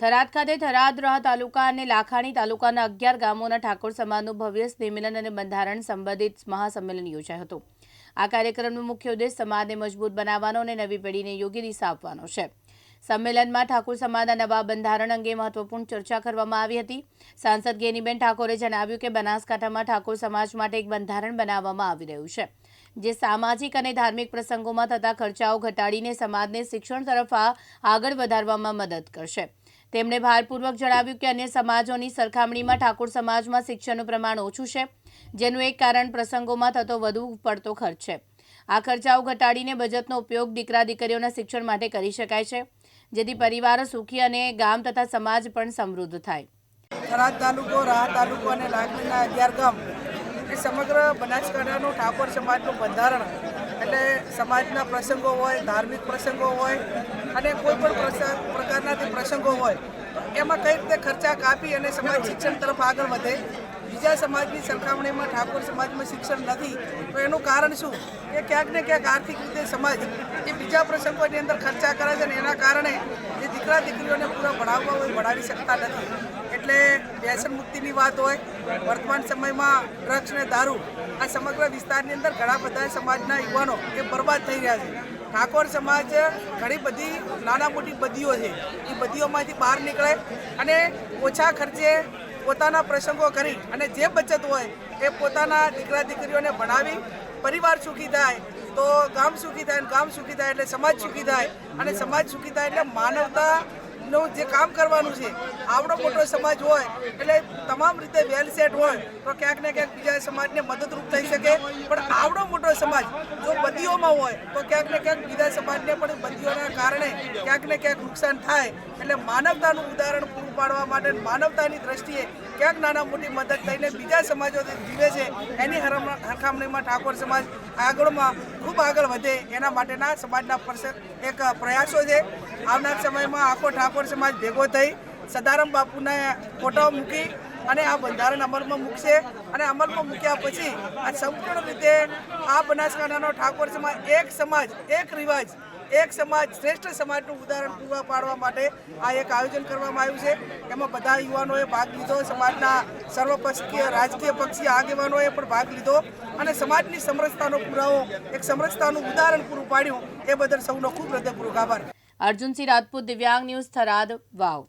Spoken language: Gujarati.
થરાદ ખાતે થરાદ રાહ તાલુકા અને લાખાણી તાલુકાના અગિયાર ગામોના ઠાકોર સમાજનું ભવ્ય સ્નેહમિલન અને બંધારણ સંબંધિત મહાસંમેલન યોજાયું હતું. આ કાર્યક્રમનો મુખ્ય ઉદ્દેશ સમાજને મજબૂત બનાવવાનો અને નવી પેઢીને યોગ્ય દિશા આપવાનો છે. સંમેલનમાં ઠાકોર સમાજના નવા બંધારણ અંગે મહત્વપૂર્ણ ચર્ચા કરવામાં આવી હતી. સાંસદ ગેનીબેન ઠાકોરે જણાવ્યું કે બનાસકાંઠામાં ઠાકોર સમાજ માટે એક બંધારણ બનાવવામાં આવી રહ્યું છે, જે સામાજિક અને ધાર્મિક પ્રસંગોમાં થતા ખર્ચાઓ ઘટાડીને સમાજને શિક્ષણ તરફ આગળ વધારવામાં મદદ કરશે. તેમણે ભારપૂર્વક જણાવ્યું કે અન્ય સમાજોની સરખામણીમાં ઠાકોર સમાજમાં શિક્ષણનું પ્રમાણ ઓછું છે, જેનું એક કારણ પ્રસંગોમાં થતો વધુ પડતો ખર્ચ છે. આ ખર્ચાઓ ઘટાડીને બજેટનો ઉપયોગ દીકરા દીકરીઓના શિક્ષણ માટે કરી શકાય છે, જેથી પરિવારો સુખી અને ગામ તથા સમાજ પણ સમૃદ્ધ થાય. થરાદ તાલુકો રાહ તાલુકો અને લાગણીના અગિયાર ગામ એ સમગ્ર બનાસકાંઠાનું ઠાકોર સમાજનું બંધારણ એટલે સમાજના પ્રસંગો હોય, ધાર્મિક પ્રસંગો હોય અને કોઈ પણ પ્રકારના જે પ્રસંગો હોય, એમાં કઈ રીતે ખર્ચા કાપી અને સમાજ શિક્ષણ તરફ આગળ વધે? બીજા સમાજની સરખામણીમાં ઠાકોર સમાજમાં શિક્ષણ નથી, તો એનું કારણ શું? કે ક્યાંક ને ક્યાંક આર્થિક રીતે સમાજ, એ બીજા પ્રસંગોની અંદર ખર્ચા કરે છે ને એના કારણે દીકરા દીકરીઓને પૂરા ભણાવવા હોય, ભણાવી શકતા નથી. એટલે વ્યસન મુક્તિની વાત હોય, વર્તમાન સમયમાં ડ્રગ્સ ને દારૂ, આ સમગ્ર વિસ્તારની અંદર ઘણા બધા સમાજના યુવાનો એ બરબાદ થઈ રહ્યા છે. ઠાકોર સમાજ ઘણી બધી નાના મોટી બદીઓ છે. એ બદીઓમાંથી બહાર નીકળે અને ઓછા ખર્ચે પોતાના પ્રસંગો કરી અને જે બચત હોય એ પોતાના દીકરા દીકરીઓને ભણાવી, પરિવાર સુખી થાય તો ગામ સુખી થાય ગામ સુખી થાય એટલે સમાજ સુખી થાય. અને સમાજ સુખી થાય એટલે માનવતા નું જે કામ કરવાનું છે, આવડો મોટો સમાજ હોય, એટલે તમામ રીતે વેલ સેટ હોય, તો ક્યાંક ને ક્યાંક બીજા સમાજને મદદરૂપ થઈ શકે. પણ આવડો મોટો સમાજ જો બદીઓમાં હોય, તો ક્યાંક ને ક્યાંક બીજા સમાજને પણ બદીઓના કારણે ક્યાંક ને ક્યાંક નુકસાન થાય. એટલે માનવતાનું ઉદાહરણ પૂરું પાડવા માટે માનવતાની દ્રષ્ટિએ ક્યાંક નાના મોટી મદદ થઈને બીજા સમાજો જીવે છે, એની હરખામણીમાં ઠાકોર સમાજ આગળમાં ખૂબ આગળ વધે, એના માટેના સમાજના એક પ્રયાસો છે. આવનાર સમયમાં આખો ઠાકોર સમાજ ભેગો થઈ સદારામ બાપુને ફોટો મૂકી અને આ બંધારણ અમલમાં મૂકશે. અને અમલમાં મૂક્યા પછી આ સંપૂર્ણ રીતે આ બનાસકાંઠાનો ઠાકોર સમાજ એક સમાજ, એક રિવાજ એક સમાજ, શ્રેષ્ઠ સમાજનું ઉદાહરણ પૂરા પાડવા માટે આ એક આયોજન કરવામાં આવ્યું છે. એમાં બધા યુવાનોએ ભાગ લીધો, સમાજના સર્વપક્ષીય, રાજકીય પક્ષીય આગેવાનોએ પણ ભાગ લીધો અને સમાજની સમરસતાનો પુરાવો, એક સમરસતાનું ઉદાહરણ પૂરું પાડ્યું. એ બદલ સૌનો ખૂબ હૃદયપૂર્વક આભાર. અર્જુનસિંહ રાજપૂત, દિવ્યાંગ ન્યૂઝ થરાદ, વાવ.